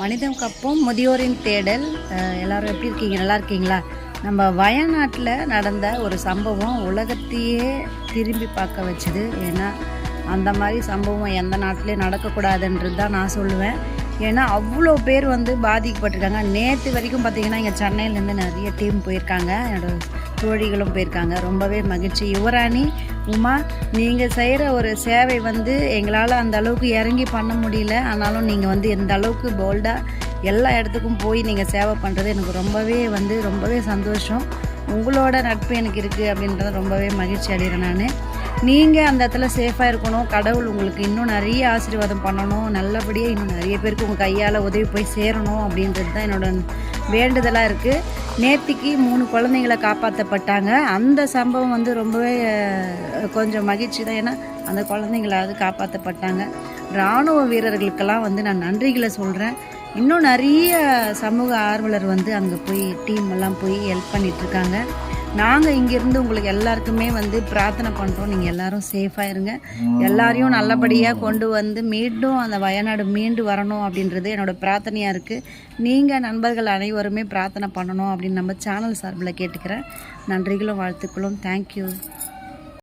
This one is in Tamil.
மனிதம் கப்பம் முதியோரின் தேடல். எல்லோரும் எல்லாரும் எப்படி இருக்கீங்க? நல்லா இருக்கீங்களா? நம்ம வயநாட்டில் நடந்த ஒரு சம்பவம் உலகத்தையே திரும்பி பார்க்க வச்சுது. ஏன்னா அந்த மாதிரி சம்பவம் எந்த நாட்டிலையும் நடக்கக்கூடாதுன்றது தான் நான் சொல்லுவேன். ஏன்னா அவ்வளோ பேர் வந்து பாதிக்கப்பட்டிருக்காங்க. நேற்று வரைக்கும் பார்த்தீங்கன்னா இங்கே சென்னையிலேருந்து நிறைய டீம் போயிருக்காங்க. என்னோட தோழிகளும் போயிருக்காங்க. ரொம்பவே மகிழ்ச்சி. யுவராணி உமா நீங்கள் செய்கிற ஒரு சேவை வந்து எங்களால் அந்த அளவுக்கு இறங்கி பண்ண முடியல. ஆனாலும் நீங்கள் வந்து எந்த அளவுக்கு போல்டாக எல்லா இடத்துக்கும் போய் நீங்கள் சேவை பண்ணுறது எனக்கு ரொம்பவே வந்து ரொம்பவே சந்தோஷம். உங்களோட நட்பு எனக்கு இருக்குது அப்படின்றத ரொம்பவே மகிழ்ச்சி அடைகிறேன் நான். நீங்கள் அந்த இடத்துல சேஃபாக இருக்கணும். கடவுள் உங்களுக்கு இன்னும் நிறைய ஆசீர்வாதம் பண்ணணும். நல்லபடியாக இன்னும் நிறைய பேருக்கு உங்கள் கையால் உதவி போய் சேரணும் அப்படின்றது தான் என்னோட வேண்டுதலாக இருக்குது நேத்திக்கு மூணு குழந்தைங்களை காப்பாற்றப்பட்டாங்க அந்த சம்பவம் வந்து ரொம்பவே கொஞ்சம் மகிழ்ச்சி தான். ஏன்னா அந்த குழந்தைங்களாவது காப்பாற்றப்பட்டாங்க இராணுவ வீரர்களுக்கெல்லாம் வந்து நான் நன்றிகளை சொல்கிறேன் இன்னும் நிறைய சமூக ஆர்வலர் வந்து அங்கே போய் டீம் எல்லாம் போய் ஹெல்ப் பண்ணிகிட்ருக்காங்க நாங்கள் இங்கேருந்து உங்களுக்கு எல்லாருக்குமே வந்து பிரார்த்தனை பண்ணுறோம் நீங்கள் எல்லாரும் சேஃபாக இருங்க. எல்லாரையும் நல்லபடியாக கொண்டு வந்து மீண்டும் அந்த வயநாடு மீண்டு வரணும் அப்படின்றது என்னோட பிரார்த்தனையாக இருக்குது நீங்கள் நண்பர்கள் அனைவருமே பிரார்த்தனை பண்ணணும் அப்படின்னு நம்ம சேனல் சார்பில் கேட்டுக்கிறேன். நன்றிகளும் வாழ்த்துக்களும். தேங்க்யூ